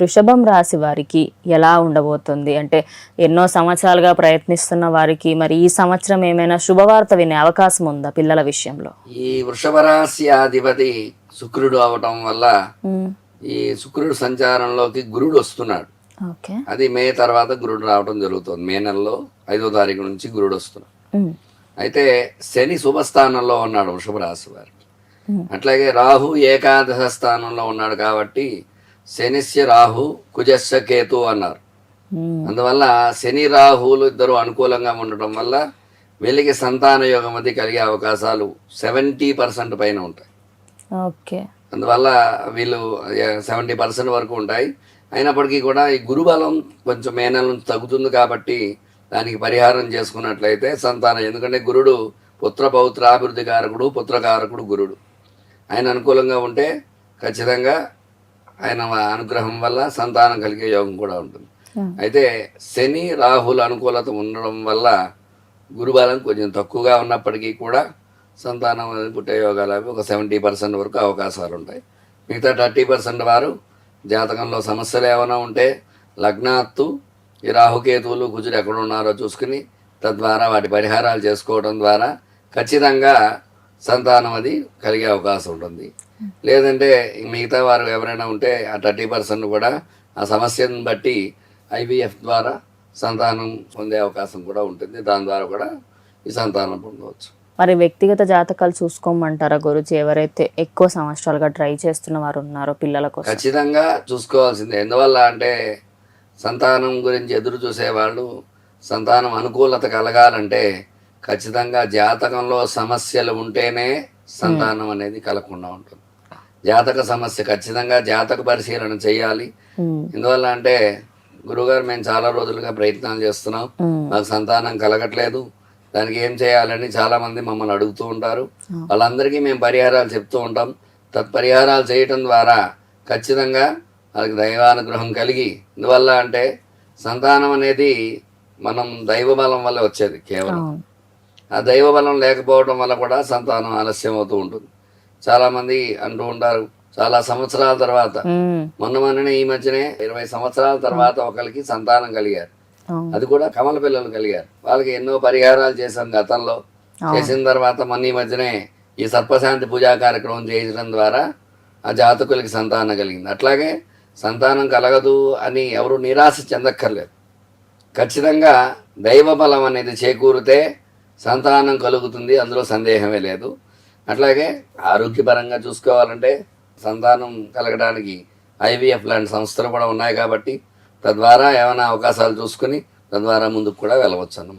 వృషభం రాశి వారికి ఎలా ఉండబోతుంది? అంటే ఎన్నో సంవత్సరాలుగా ప్రయత్నిస్తున్న వారికి మరి ఈ సంవత్సరం ఏమైనా శుభవార్త వినే అవకాశం ఉందా పిల్లల విషయంలో? ఈ వృషభ రాశి అధిపతి శుక్రుడు అవటం వల్ల ఈ శుక్రుడు సంచారంలోకి గురుడు వస్తున్నాడు. ఓకే. అది మే తర్వాత గురుడు రావడం జరుగుతుంది. మే నెలలో ఐదో తారీఖు నుంచి గురుడు వస్తున్నాడు. అయితే శని శుభస్థానంలో ఉన్నాడు వృషభ రాశి వారికి. అట్లాగే రాహు ఏకాదశ స్థానంలో ఉన్నాడు కాబట్టి శనిస్య రాహు కుజస్య కేతు అన్నారు. అందువల్ల శని రాహువులు ఇద్దరు అనుకూలంగా ఉండటం వల్ల వీళ్ళకి సంతాన యోగం అది కలిగే అవకాశాలు సెవెంటీ పర్సెంట్ పైన ఉంటాయి. ఓకే. అందువల్ల వీళ్ళు సెవెంటీ పర్సెంట్ వరకు ఉంటాయి. అయినప్పటికీ కూడా ఈ గురుబలం కొంచెం మే నెల నుంచి తగ్గుతుంది కాబట్టి దానికి పరిహారం చేసుకున్నట్లయితే సంతానం ఎందుకంటే గురుడు పుత్ర పౌత్రాభివృద్ధి కారకుడు పుత్రకారకుడు గురుడు. ఆయన అనుకూలంగా ఉంటే ఖచ్చితంగా ఆయన అనుగ్రహం వల్ల సంతానం కలిగే యోగం కూడా ఉంటుంది. అయితే శని రాహుల అనుకూలత ఉండడం వల్ల గురుబలం కొంచెం తక్కువగా ఉన్నప్పటికీ కూడా సంతానం అనేది పుట్టే యోగాలు అవి ఒక సెవెంటీ పర్సెంట్ వరకు అవకాశాలు ఉంటాయి. మిగతా థర్టీ పర్సెంట్ వారు జాతకంలో సమస్యలు ఏమైనా ఉంటే లగ్నాత్తు ఈ రాహుకేతువులు కుజుడు ఎక్కడ ఉన్నారో చూసుకుని తద్వారా వాటి పరిహారాలు చేసుకోవడం ద్వారా ఖచ్చితంగా సంతానం అది కలిగే అవకాశం ఉంటుంది. లేదంటే మిగతా వారు ఎవరైనా ఉంటే ఆ థర్టీ పర్సెంట్ కూడా ఆ సమస్యను బట్టి ఐవీఎఫ్ ద్వారా సంతానం పొందే అవకాశం కూడా ఉంటుంది. దాని ద్వారా కూడా ఈ సంతానం పొందవచ్చు. మరి వ్యక్తిగత జాతకాలు చూసుకోమంటారా గురుజీ? ఎవరైతే ఎక్కువ సంవత్సరాలుగా ట్రై చేస్తున్న వారు ఉన్నారో పిల్లల కోసం. ఖచ్చితంగా చూసుకోవాల్సిందే. ఎందువల్ల అంటే సంతానం గురించి ఎదురు చూసేవాళ్ళు సంతానం అనుకూలత కలగాలంటే ఖచ్చితంగా జాతకంలో సమస్యలు ఉంటేనే సంతానం అనేది కలగకుండా ఉంటుంది. జాతక సమస్య ఖచ్చితంగా జాతక పరిశీలన చేయాలి. ఎందువల్ల అంటే గురుగారు మేము చాలా రోజులుగా ప్రయత్నాలు చేస్తున్నాం. మాకు సంతానం కలగట్లేదు. దానికి ఏం చేయాలని చాలా మంది మమ్మల్ని అడుగుతూ ఉంటారు. వాళ్ళందరికీ మేము పరిహారాలు చెప్తూ ఉంటాం. తత్పరిహారాలు చేయటం ద్వారా ఖచ్చితంగా వాళ్ళకి దైవానుగ్రహం కలిగి ఎందువల్ల అంటే సంతానం అనేది మనం దైవ బలం వల్ల వచ్చేది కేవలం. ఆ దైవ బలం లేకపోవడం వల్ల కూడా సంతానం ఆలస్యం అవుతూ ఉంటుంది. చాలా మంది అంటూ ఉంటారు చాలా సంవత్సరాల తర్వాత. మొన్న మొన్ననే ఈ మధ్యనే ఇరవై సంవత్సరాల తర్వాత ఒకరికి సంతానం కలిగారు. అది కూడా కమల పిల్లలు కలిగారు. వాళ్ళకి ఎన్నో పరిహారాలు చేశాం గతంలో. చేసిన తర్వాత మొన్న ఈ మధ్యనే ఈ సర్పశాంతి పూజా కార్యక్రమం చేయించడం ద్వారా ఆ జాతకులకి సంతానం కలిగింది. అట్లాగే సంతానం కలగదు అని ఎవరు నిరాశ చెందక్కర్లేదు. ఖచ్చితంగా దైవ బలం అనేది చేకూరితే సంతానం కలుగుతుంది అందులో సందేహమే లేదు. అట్లాగే ఆరోగ్యపరంగా చూసుకోవాలంటే సంతానం కలగడానికి ఐవీఎఫ్ లాంటి సంస్థలు కూడా ఉన్నాయి కాబట్టి తద్వారా ఏమైనా అవకాశాలు చూసుకుని తద్వారా ముందుకు కూడా వెళ్ళవచ్చు అన్నమాట